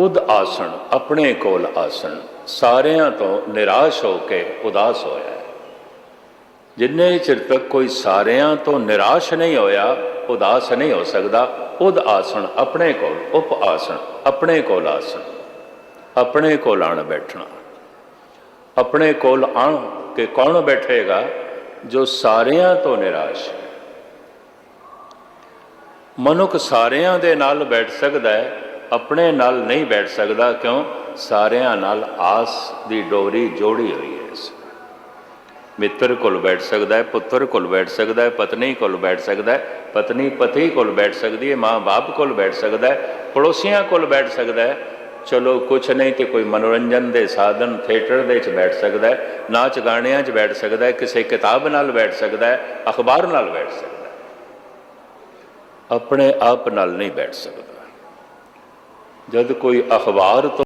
ਉਦ ਆਸਣ, ਆਪਣੇ ਕੋਲ ਆਸਣ, ਸਾਰਿਆਂ ਤੋਂ ਨਿਰਾਸ਼ ਹੋ ਕੇ ਉਦਾਸ ਹੋਇਆ ਜਿੰਨੇ ਚਿਰ ਤੱਕ ਕੋਈ ਸਾਰਿਆਂ ਤੋਂ ਨਿਰਾਸ਼ ਨਹੀਂ ਹੋਇਆ, ਉਦਾਸ ਨਹੀਂ ਹੋ ਸਕਦਾ, ਉਦ ਆਸਣ, ਆਪਣੇ ਕੋਲ, ਉਪ ਆਸਣ, ਆਪਣੇ ਕੋਲ ਆਸਣ, ਆਪਣੇ ਕੋਲ ਆਣ ਬੈਠਣਾ। ਆਪਣੇ ਕੋਲ ਆਣ ਕੇ ਕੌਣ ਬੈਠੇਗਾ ਜੋ ਸਾਰਿਆਂ ਤੋਂ ਨਿਰਾਸ਼ ਹੈ? ਮਨੁੱਖ ਸਾਰਿਆਂ ਦੇ ਨਾਲ ਬੈਠ ਸਕਦਾ ਹੈ ਆਪਣੇ ਨਾਲ ਨਹੀਂ ਬੈਠ ਸਕਦਾ ਕਿਉਂ ਸਾਰਿਆਂ ਨਾਲ ਆਸ ਦੀ ਡੋਰੀ ਜੋੜੀ ਹੋਈ ਹੈ ਇਸ ਮਿੱਤਰ ਕੋਲ ਬੈਠ ਸਕਦਾ ਹੈ ਪੁੱਤਰ ਕੋਲ ਬੈਠ ਸਕਦਾ ਹੈ ਪਤਨੀ ਕੋਲ ਬੈਠ ਸਕਦਾ ਹੈ ਪਤਨੀ ਪਤੀ ਕੋਲ ਬੈਠ ਸਕਦੀ ਹੈ ਮਾਂ-ਬਾਪ ਕੋਲ ਬੈਠ ਸਕਦਾ ਹੈ ਪੜੋਸੀਆਂ ਕੋਲ ਬੈਠ ਸਕਦਾ ਹੈ ਚਲੋ ਕੁਛ ਨਹੀਂ ਤੇ ਕੋਈ ਮਨੋਰੰਜਨ ਦੇ ਸਾਧਨ ਥੀਏਟਰ ਦੇ ਵਿੱਚ ਬੈਠ ਸਕਦਾ ਹੈ ਨਾਚ ਗਾਣਿਆਂ 'ਚ ਬੈਠ ਸਕਦਾ ਹੈ ਕਿਸੇ ਕਿਤਾਬ ਨਾਲ ਬੈਠ ਸਕਦਾ ਹੈ ਅਖਬਾਰ ਨਾਲ ਬੈਠ ਸਕਦਾ ਹੈ ਆਪਣੇ ਆਪ ਨਾਲ ਨਹੀਂ ਬੈਠ ਸਕਦਾ ਜਦ ਕੋਈ ਅਖਬਾਰ ਤੋਂ